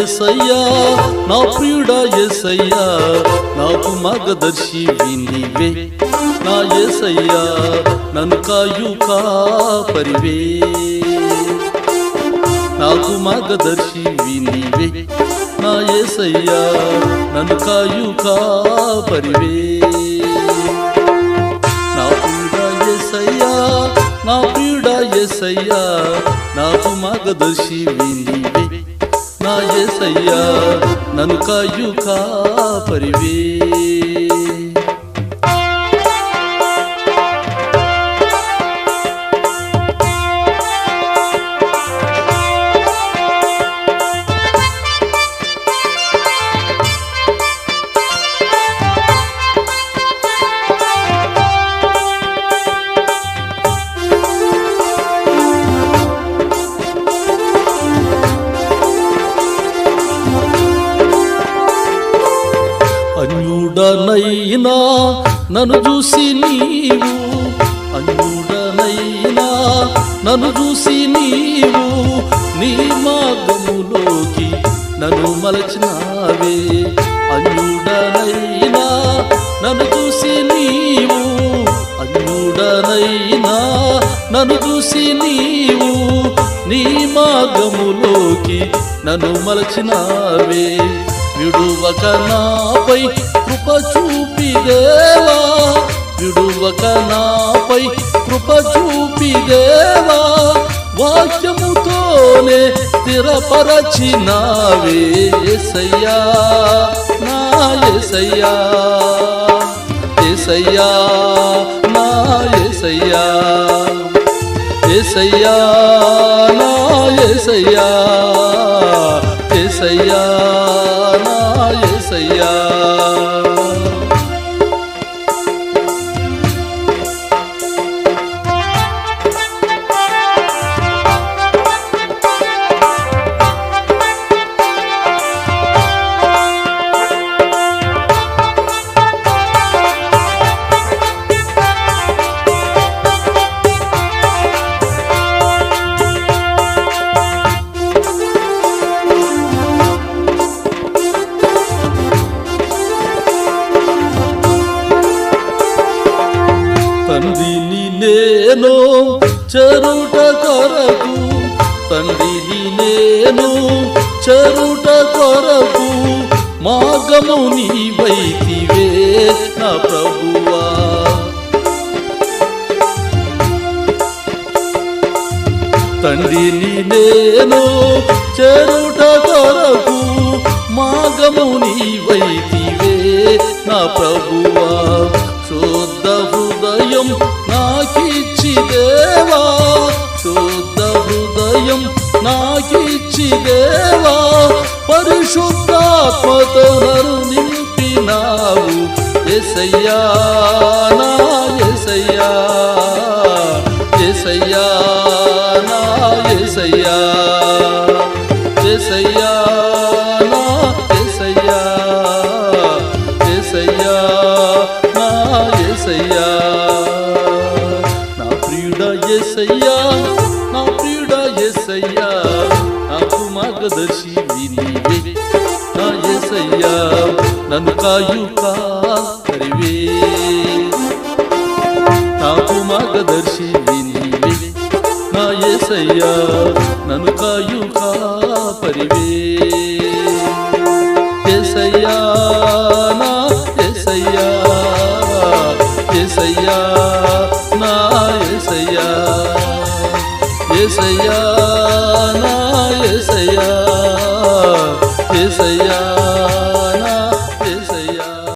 ఎసయ్యా నా ప్రియుడా ఎసయ్యా నాకు మార్గదర్శి నీవే నా ఎసయ్యా నన్ను కాయు కాపరివే నాకు మార్గదర్శి నీవే నా ఏసయ్యా నన్ను కాయు కాపరివే నా ప్రియుడా ఏసయ్యా నా ప్రియుడా ఏసయ్యా నాకు మార్గదర్శి నీవే నా ఏసయ్యా నన్ను కాయు కాపరివే అన్యుడనైనా నన్ను చూసి నీవు అన్యుడనైనా నన్ను చూసి నీవు నీ మార్గములోకి నన్ను మలచినావే. అన్యుడనైనా నన్ను చూసి నీవు అన్యుడనైనా నన్ను చూసి నీవు నీ మార్గము నన్ను మలచినావే. విడువక నాపై కృప చూపి దేవా విడువక నాపై కృప చూపి దేవా వాక్యముతోనే స్థిరపరచినావే సయ్యా నా ఎసయ్యా ఎసయ్యా నా ఎసయ్యా ఎసయ్యా నా ఎసయ్యా నేను చెరుట కొరకు తండ్రిని నేను చెరుట కొరకు మార్గము నీవైతివే నా ప్రభువా. తండ్రిని నేను చెరుట కొరకు మార్గము నీవైతివే నా ప్రభు నాకిచ్చి దేవా పరిశుద్ధాత్మతో నరు నింపినావు. ఎసయ్యా నా ఎసయ్యా ఎసయ్యా నా ఎసయ్యా ఎసయ్యా నా ఎసయ్యా ఎసయ్యా నా ఎసయ్యా నా ప్రియుడ ఎసయ్యా నా ప్రియుడ మార్గదర్శి నీవే నా ఎసయ్యా నన్ను కాయు కారివే నాకు మార్గదర్శి నీవే నా ఏసయ్యా నన్ను కాయు కాపరివే ఏసయ్యా నా ఏసయ్యా ఏసయ్యా నా ఏసయ్యా ఏసయ్యా నా